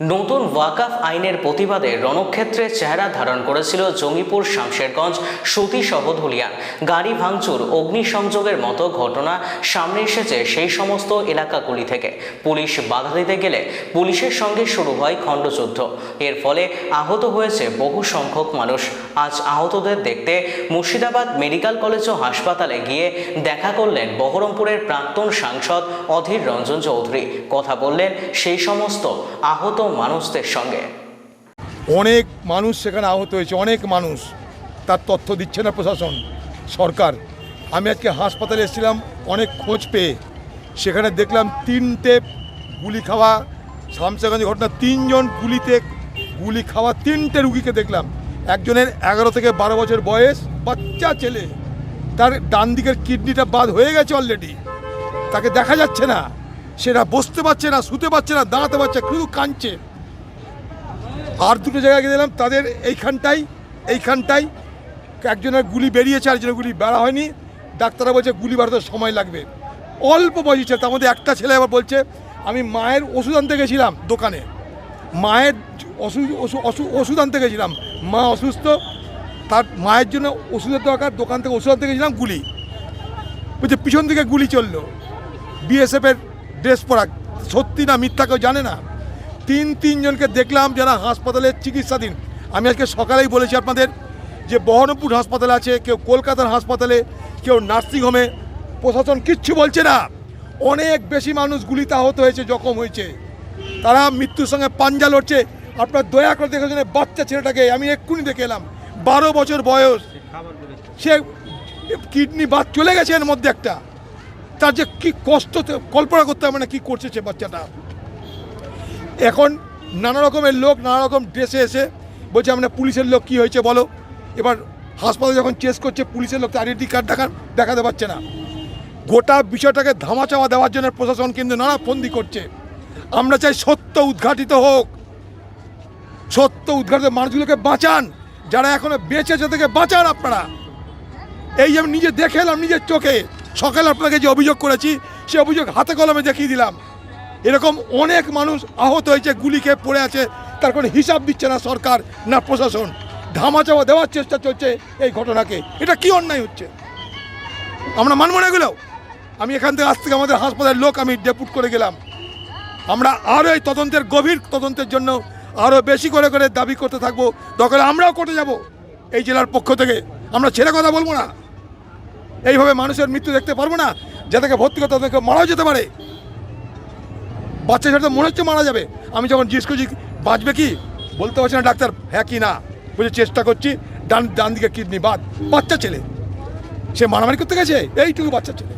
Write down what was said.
নতুন ওয়াকাফ আইনের প্রতিবাদে রণক্ষেত্রে চেহারা ধারণ করেছিল জঙ্গিপুর শামশেরগঞ্জ সতী সহধুলিয়ান গাড়ি ভাঙচুর, অগ্নিসংযোগের মতো ঘটনা সামনে এসেছে সেই সমস্ত এলাকাগুলি থেকে। পুলিশ বাধা দিতে গেলে পুলিশের সঙ্গে শুরু হয় খণ্ডযুদ্ধ। এর ফলে আহত হয়েছে বহু সংখ্যক মানুষ। আজ আহতদের দেখতে মুর্শিদাবাদ মেডিকেল কলেজ ও হাসপাতালে গিয়ে দেখা করলেন বহরমপুরের প্রাক্তন সাংসদ অধীর রঞ্জন চৌধুরী। কথা বললেন সেই সমস্ত আহত মানুষদের সঙ্গে। অনেক মানুষ সেখানে আহত হয়েছে, অনেক মানুষ। তার তথ্য দিচ্ছে না প্রশাসন, সরকার। আমি আজকে হাসপাতালে এসেছিলাম, অনেক খোঁজ পেয়ে। সেখানে দেখলাম তিনটে গুলি খাওয়া শামসাগঞ্জ ঘটনা, তিনজন গুলিতে গুলি খাওয়া, তিনটে রুগীকে দেখলাম। একজনের এগারো থেকে বারো বছর বয়স, বাচ্চা ছেলে। তার ডান দিকের কিডনিটা বাদ হয়ে গেছে অলরেডি তাকে দেখা যাচ্ছে না। সেটা বসতে পারছে না, শুতে পারছে না, দাঁড়াতে পারছে শুধু কাঁদছে। আর দুটো জায়গায় গিয়ে দিলাম তাদের এইখানটাই এইখানটাই একজনের গুলি বেরিয়েছে আর গুলি বেড়া হয়নি। ডাক্তাররা বলছে, গুলি বাড়াতে সময় লাগবে। অল্প বয়সী ছেলে, তার মধ্যে একটা ছেলে আবার বলছে, আমি মায়ের ওষুধ আনতে গেছিলাম দোকানে। মায়ের ওষুধ আনতে গেছিলাম। মা অসুস্থ, তার মায়ের জন্য ওষুধের দরকার, দোকান থেকে ওষুধ আনতে গেছিলাম, গুলি। বলছে, পিছন দিকে গুলি চলল। বিএসএফের ড্রেস পরা, সত্যি না মিথ্যা কেউ জানে না? তিন তিনজনকে দেখলাম যারা হাসপাতালে চিকিৎসাধীন। আমি আজকে সকালেই বলেছি আপনাদের যে বহরমপুর হাসপাতালে আছে, কেউ কলকাতার হাসপাতালে, কেউ নার্সিংহোমে প্রশাসন কিচ্ছু বলছে না। অনেক বেশি মানুষ গুলিতে আহত হয়েছে, জখম হয়েছে। তারা মৃত্যুর সঙ্গে পাঞ্জা লড়ছে। আপনার দয়া করে এই বাচ্চা ছেলেটাকে, আমি এক্ষুনি দেখে এলাম। বারো বছর বয়স। সে কিডনি বাদ চলে গেছে এর মধ্যে একটা। তার যে কি কষ্টতে কল্পনা করতে হবে না কি করছে সে বাচ্চাটা। এখন নানা রকমের লোক, নানা রকম ড্রেসে এসে বলছে, আমরা পুলিশের লোক, কি হয়েছে বলো? এবার হাসপাতালে যখন চেস করছে, পুলিশের লোক আইডেন্টি কার্ড দেখান দেখাতে পারছে না। গোটা বিষয়টাকে ধামাচাওয়া দেওয়ার জন্য প্রশাসন কিন্তু নানা ফন্দি করছে। আমরা চাই সত্য উদ্ঘাটিত হোক। সত্য উদ্ঘাটিত মানুষগুলোকে বাঁচান। যারা এখনও বেঁচে আছে থেকে বাঁচান আপনারা। এই আমি নিজে দেখে এলাম, নিজের চোখে। সকালে আপনাকে যে অভিযোগ করেছি, সে অভিযোগ হাতে কলমে দেখিয়ে দিলাম। এরকম অনেক মানুষ আহত হয়েছে, গুলি খেয়ে পড়ে আছে, তার কোনো হিসাব দিচ্ছে না সরকার না প্রশাসন। ধামাচাপা দেওয়ার চেষ্টা চলছে এই ঘটনাকে। এটা কি অন্যায় হচ্ছে? আমরা মানব না এগুলো? আমি এখান থেকে আজ থেকে আমাদের হাসপাতালের লোক আমি ডেপুট করে গেলাম। আমরা আরও এই তদন্তের গভীর তদন্তের জন্য আরও বেশি করে করে দাবি করতে থাকব। দরকার আমরাও করতে যাব এই জেলার পক্ষ থেকে। আমরা ছেড়ে কথা বলব না। এইভাবে মানুষের মৃত্যু দেখতে পারব না যাদেরকে ভর্তি করতে তাদেরকে মারাও যেতে পারে। বাচ্চা ছেলে তো মনে হচ্ছে মারা যাবে। আমি যখন জিজ্ঞেস করছি, বাঁচবে কি? বলতে পারছি না ডাক্তার হ্যাঁ কি না? বুঝে চেষ্টা করছি, ডান ডান দিকে কিডনি বাদ। বাচ্চা ছেলে, সে মারামারি করতে গেছে? এইটুকু বাচ্চা ছেলে।